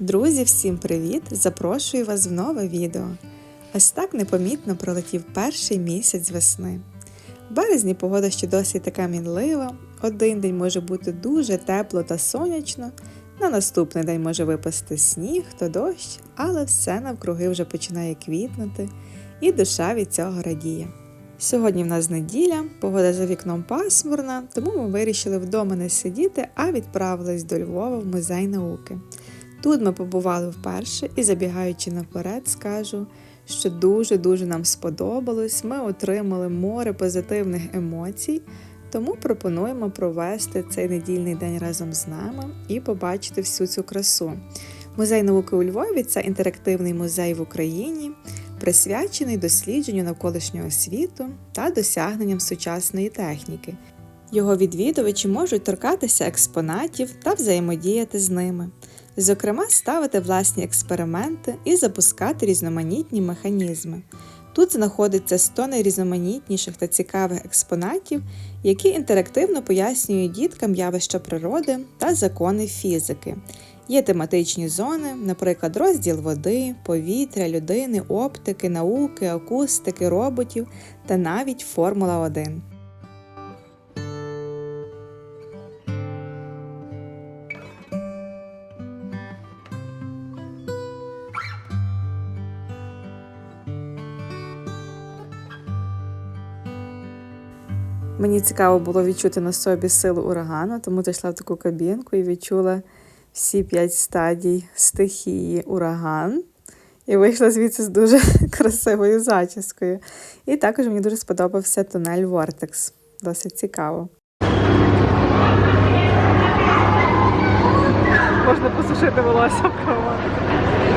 Друзі, всім привіт! Запрошую вас в нове відео. Ось так непомітно пролетів перший місяць весни. В березні погода ще досить така мінлива. Один день може бути дуже тепло та сонячно, на наступний день може випасти сніг то дощ, але все навкруги вже починає квітнути, і душа від цього радіє. Сьогодні в нас неділя, погода за вікном пасмурна, тому ми вирішили вдома не сидіти, а відправились до Львова в музей науки. Тут ми побували вперше і забігаючи наперед, скажу, що дуже-дуже нам сподобалось. Ми отримали море позитивних емоцій, тому пропонуємо провести цей недільний день разом з нами і побачити всю цю красу. Музей науки у Львові це інтерактивний музей в Україні, присвячений дослідженню навколишнього світу та досягненням сучасної техніки. Його відвідувачі можуть торкатися експонатів та взаємодіяти з ними зокрема, ставити власні експерименти і запускати різноманітні механізми. Тут знаходиться 100 найрізноманітніших та цікавих експонатів, які інтерактивно пояснюють діткам явища природи та закони фізики. Є тематичні зони, наприклад, розділ води, повітря, людини, оптики, науки, акустики, роботів та навіть Формула 1. Мені цікаво було відчути на собі силу урагану, тому зайшла в таку кабінку і відчула всі п'ять стадій стихії ураган. І вийшла звідси з дуже красивою зачіскою. І також мені дуже сподобався тунель Vortex. Досить цікаво. Можна посушити волосся в кровати.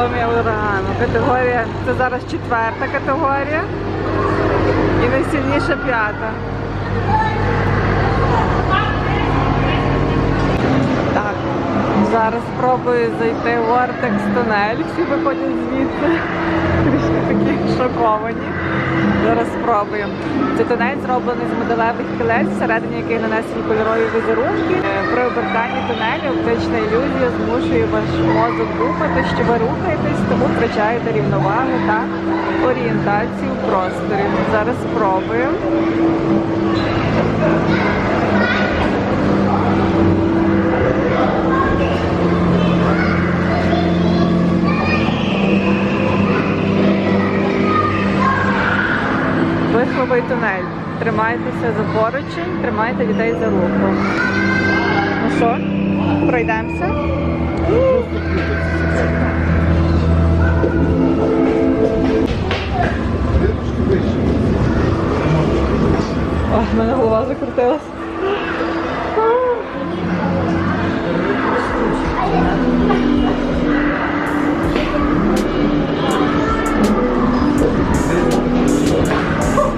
Анатомія урагану. Категорія це зараз четверта категорія і найсильніша п'ята. Так, зараз спробую зайти в Ортекс тунель. Всі виходять звідси. Шоковані. Зараз спробуємо. Цей тунель зроблений з моделевих кілець, всередині яких нанесені кольорові візерунки. Е, При обертанні тунелю оптична ілюзія змушує ваш мозок думати, що ви рухаєтесь, тому втрачаєте рівновагу та орієнтацію в просторі. Зараз спробуємо. Вихловий тунель. Тримайтеся за поручень, тримайте дітей за руку. Ну що, пройдемося? Ой, в мене голова закрутилась.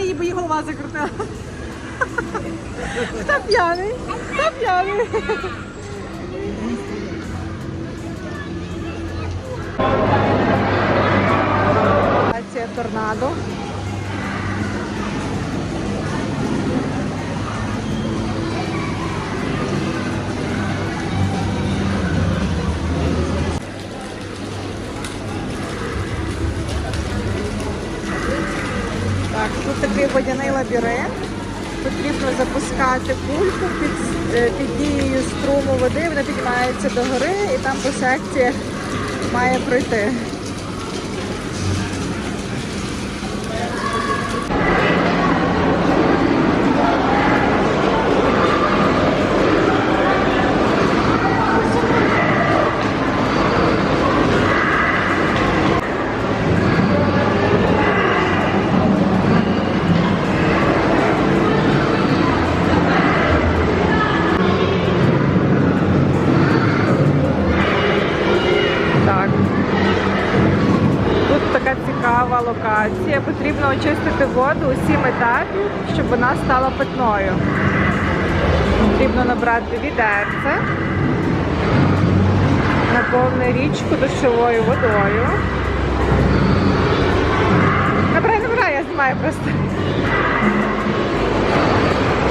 її, бо її голова закрутила. Хто п'яний? Хто п'яний? Водяний лабіринт. Потрібно запускати кульку під, е, під дією струму води, вона піднімається до гори і там по секціях має пройти. Тут така цікава локація. Потрібно очистити воду у сім етапів, щоб вона стала питною. Потрібно набрати відерце, наповни річку дощовою водою. Набирай, набирай, я знімаю просто.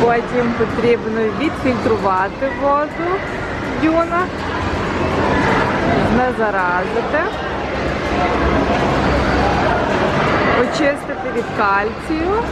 Потім потрібно відфільтрувати воду в дюнах, не заразити, очистити від кальцію.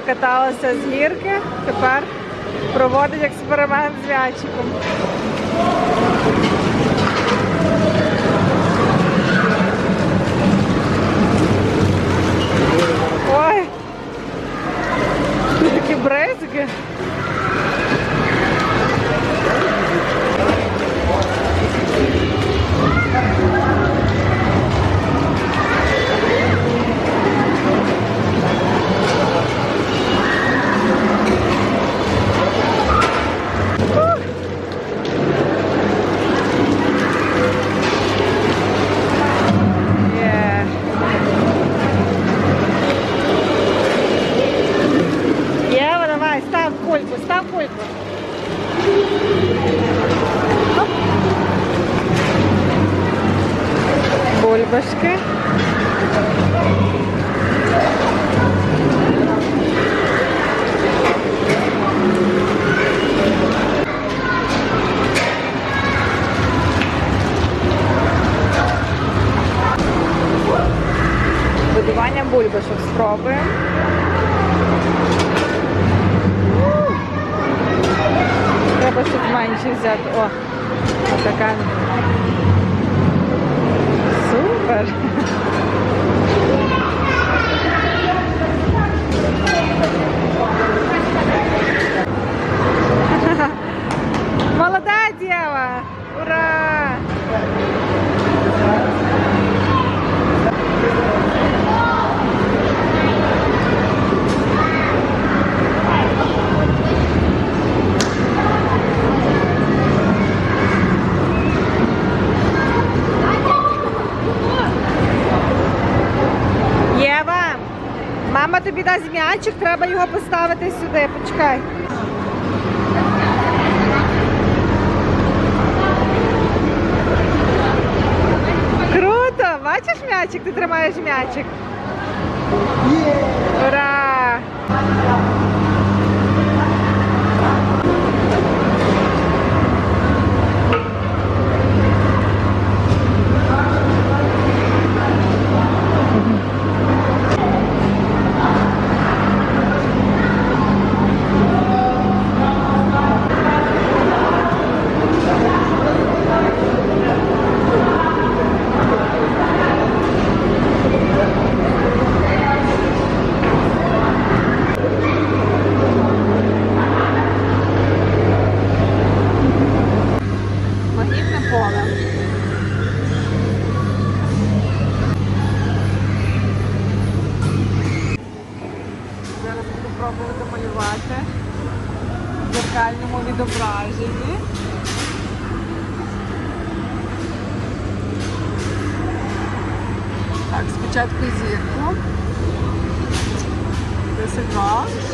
Накаталася з гірки, тепер проводить експеримент з м'ячиком. Ой! Тут такі бризки. Бульбашки. Будування бульбашок спробуємо. Треба щось менше взяти. О, така. Супер. Молодець, Єва! Ура! Єва, мама тобі дасть м'ячик, треба його поставити сюди. Почекай. Круто! Бачиш м'ячик? Ти тримаєш м'ячик. Ура! Відображенні. Так, спочатку зірку. Досить важко.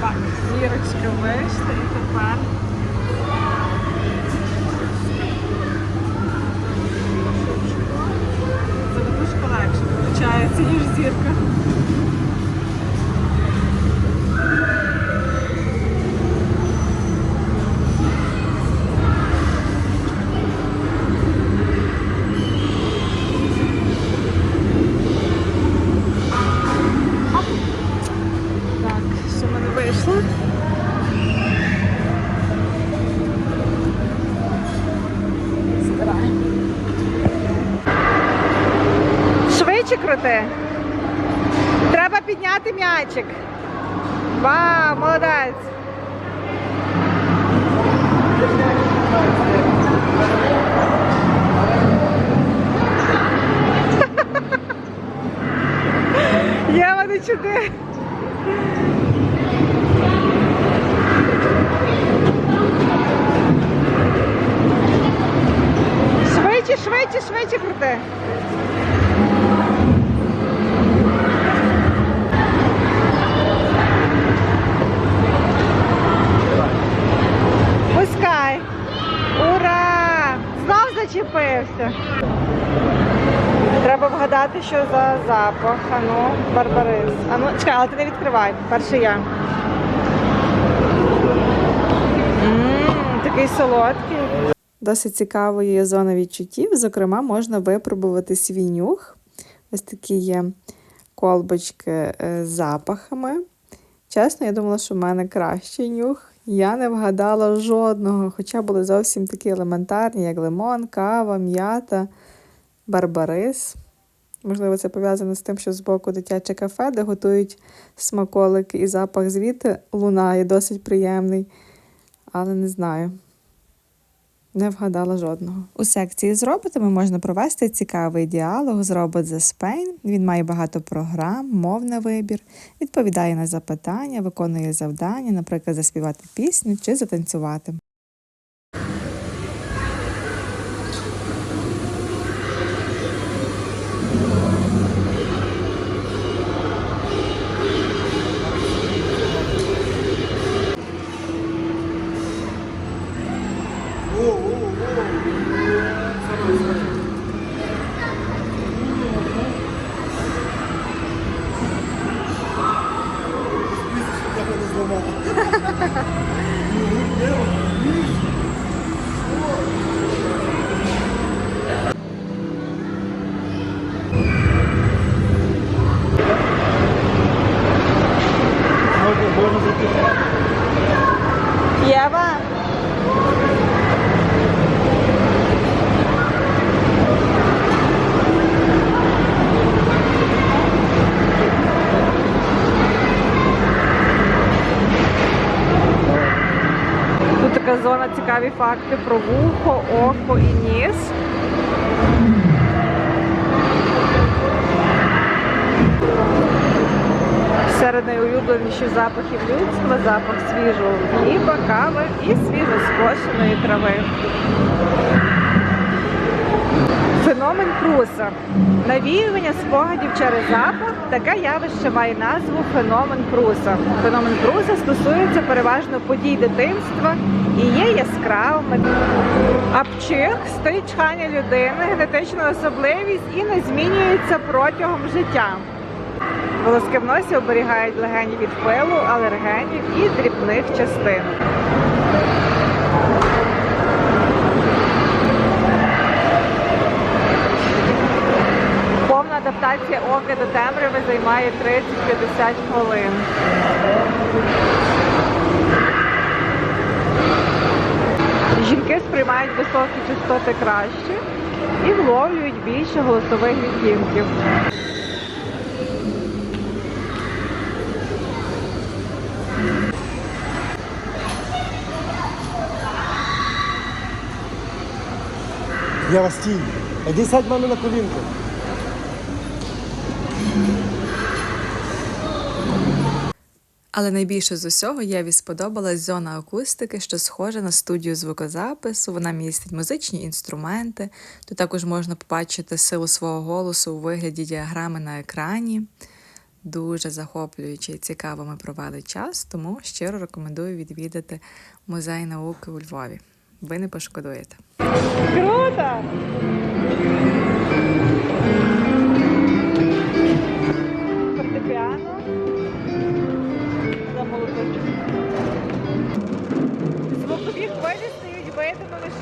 Так, зірочка вийшла Швидше крути. Треба підняти м'ячик. Вау, молодець. Єва, не чуди. Швидше, швидше, швидше крути. Зачепився. Треба вгадати, що за запах. Ану, барбарис. Ану, чекай, але ти не відкривай. Перше я. Такий солодкий. Досить цікавою є зона відчуттів. Зокрема, можна випробувати свій нюх. Ось такі є колбочки е, з запахами. Чесно, я думала, що в мене кращий нюх. Я не вгадала жодного, хоча були зовсім такі елементарні, як лимон, кава, м'ята, барбарис. Можливо, це пов'язано з тим, що з боку дитяче кафе, де готують смаколики, і запах звідти лунає, досить приємний. Але не знаю. Не вгадала жодного. У секції з роботами можна провести цікавий діалог з робот The Spain. Він має багато програм, мов на вибір, відповідає на запитання, виконує завдання, наприклад, заспівати пісню чи затанцювати. Факти про вухо, око і ніс. Серед найулюбленіших запахів людства запах свіжого хліба, кави і свіжоскошеної трави. Феномен Пруса. Навіювання спогадів через запах таке явище має назву феномен Пруса. Феномен Пруса стосується переважно подій дитинства і є яскравими. Апчих стоїть чхання людини, генетична особливість і не змінюється протягом життя. Волоски в носі оберігають легені від пилу, алергенів і дрібних частин. Поки до темряви займає 30-50 хвилин. Жінки сприймають високі частоти краще і вловлюють більше голосових відтінків. Я вас стій. Іди сядь мамі на колінку. Але найбільше з усього Єві сподобалась зона акустики, що схожа на студію звукозапису. Вона містить музичні інструменти. Тут також можна побачити силу свого голосу у вигляді діаграми на екрані. Дуже захоплююче і цікаво ми провели час, тому щиро рекомендую відвідати музей науки у Львові. Ви не пошкодуєте. Круто!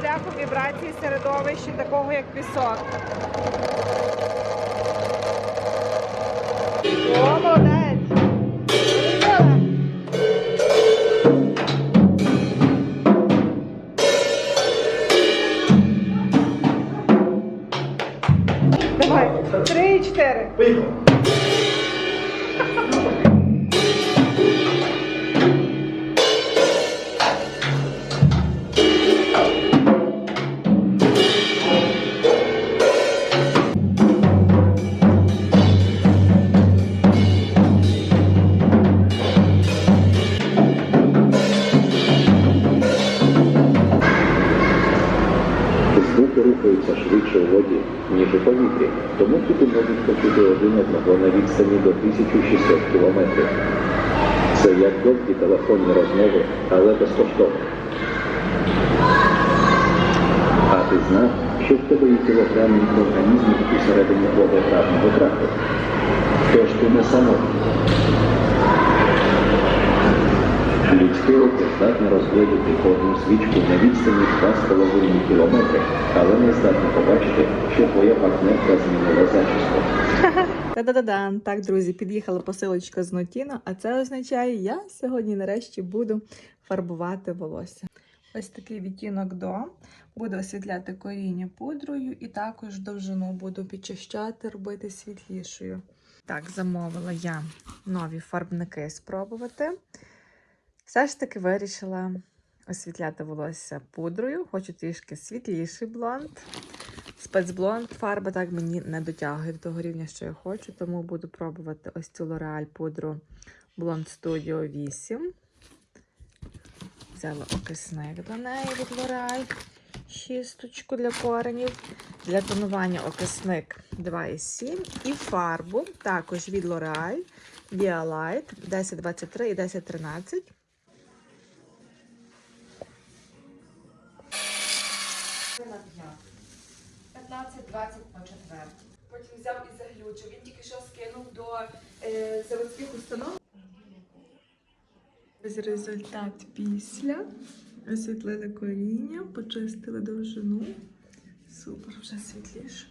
Шляхом вібрації середовища, такого як пісок. О, молодець! Око здатне розгледіти одну свічку на відстані 2,5 кілометри, але не здатне побачити, що твоя партнерка змінила зачіску. Та-да-да-да. Так, друзі, під'їхала посилочка з Нотіно, а це означає, я сьогодні нарешті буду фарбувати волосся. Ось такий відтінок до. Буду освітляти коріння пудрою і також довжину буду підчищати, робити світлішою. Так, замовила я нові фарбники спробувати. Все ж таки вирішила освітляти волосся пудрою. Хочу трішки світліший блонд. Спецблонд фарба так мені не дотягує до того рівня, що я хочу, тому буду пробувати ось цю L'Oreal пудру Blond Studio 8. Взяла окисник до неї від L'Oreal. Чисточку для коренів. Для тонування окисник 2,7 і фарбу також від L'Oreal Via Light 1023 і 1013. Заводських установ. Результат після. Освітлили коріння, почистили довжину. Супер, вже світліше.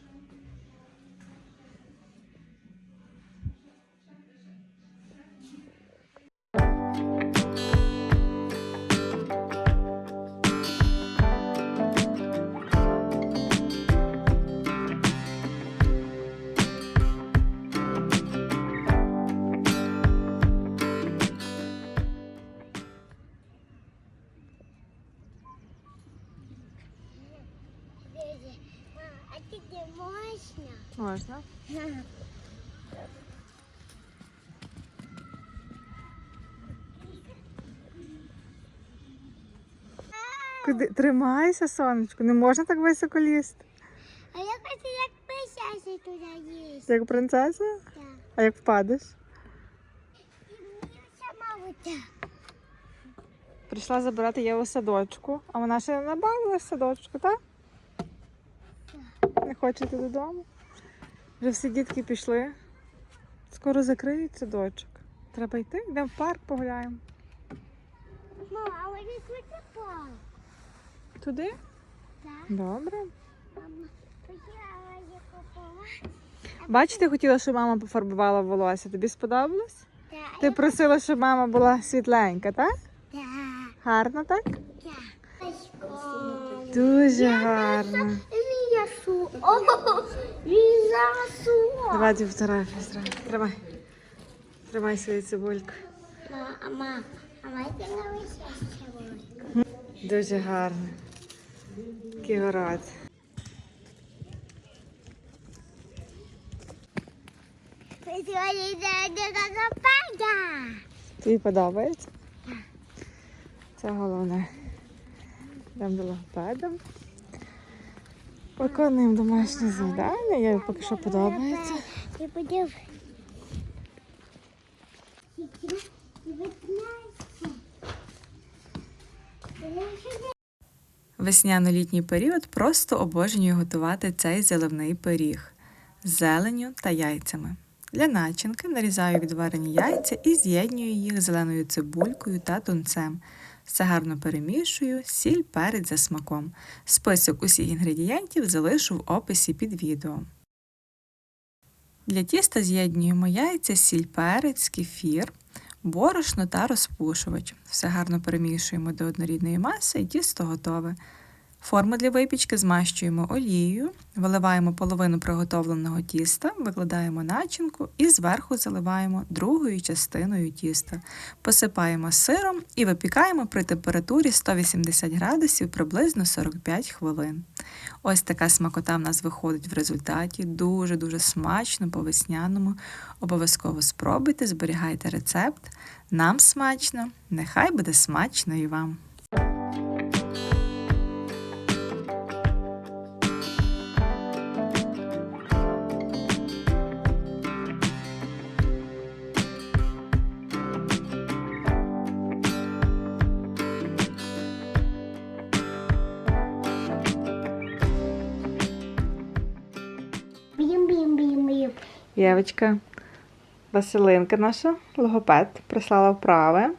Куди? Тримайся, сонечко, не можна так високо лізти. А я хочу як писяся туди їсти. Як принцеса? Так. А як впадеш? Сама. Прийшла забирати Єву садочку, а вона ще не набавила садочку, так? Не хочете додому? Вже всі дітки пішли. Скоро закриють садочок. Треба йти, йдемо в парк погуляємо. Мама, а вони куди пав? Туди? Так. Добре. Мама, купувати. Бачите, хотіла, щоб мама пофарбувала волосся. Тобі сподобалось? Да. Ти просила, щоб мама була світленька, так? Да. Гарно, так? Да. Ой, Дуже гарно. О, візасу. Давай тобі фотографію зразу. Тримай. Тримай свою цибульку. Мама, а майте на висяще Дуже гарно. До Тобі подобається? Це головне. Йдемо до логопеда. Виконуємо домашнє завдання, їй поки що подобається. Весняно-літній період просто обожнюю готувати цей заливний пиріг з зеленню та яйцями. Для начинки нарізаю відварені яйця і з'єднюю їх зеленою цибулькою та тунцем. Все гарно перемішую, сіль, перець за смаком. Список усіх інгредієнтів залишу в описі під відео. Для тіста з'єднуємо яйця, сіль, перець, кефір, борошно та розпушувач. Все гарно перемішуємо до однорідної маси і тісто готове. Форму для випічки змащуємо олією, виливаємо половину приготовленого тіста, викладаємо начинку і зверху заливаємо другою частиною тіста. Посипаємо сиром і випікаємо при температурі 180 градусів приблизно 45 хвилин. Ось така смакота в нас виходить в результаті. Дуже-дуже смачно по весняному. Обов'язково спробуйте, зберігайте рецепт. Нам смачно, нехай буде смачно і вам. Євочка, Василинка наша, логопед, прислала вправи.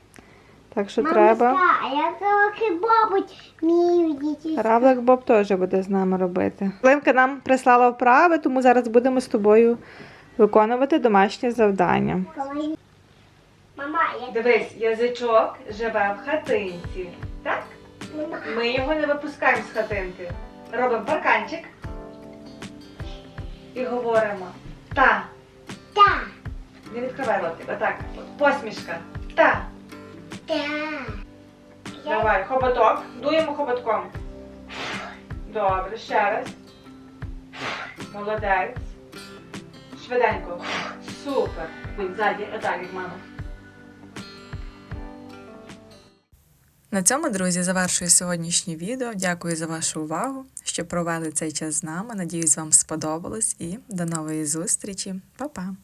Так що треба. А я бабуть. Равлик Боб теж буде з нами робити. Линка нам прислала вправи, тому зараз будемо з тобою виконувати домашнє завдання. Мама, я Дивись, язичок живе в хатинці. Так? Мама, Ми його не випускаємо з хатинки. Робимо парканчик і говоримо та. Та, Не відкривай ротик. Отак. Посмішка. Та. та. Давай, хоботок. Дуємо хоботком. Добре, ще раз. Молодець. Швиденько. Супер. Будь ззаді, отак, як мама. На цьому, друзі, завершую сьогоднішнє відео. Дякую за вашу увагу, що провели цей час з нами. Надіюсь, вам сподобалось і до нової зустрічі. Па-па!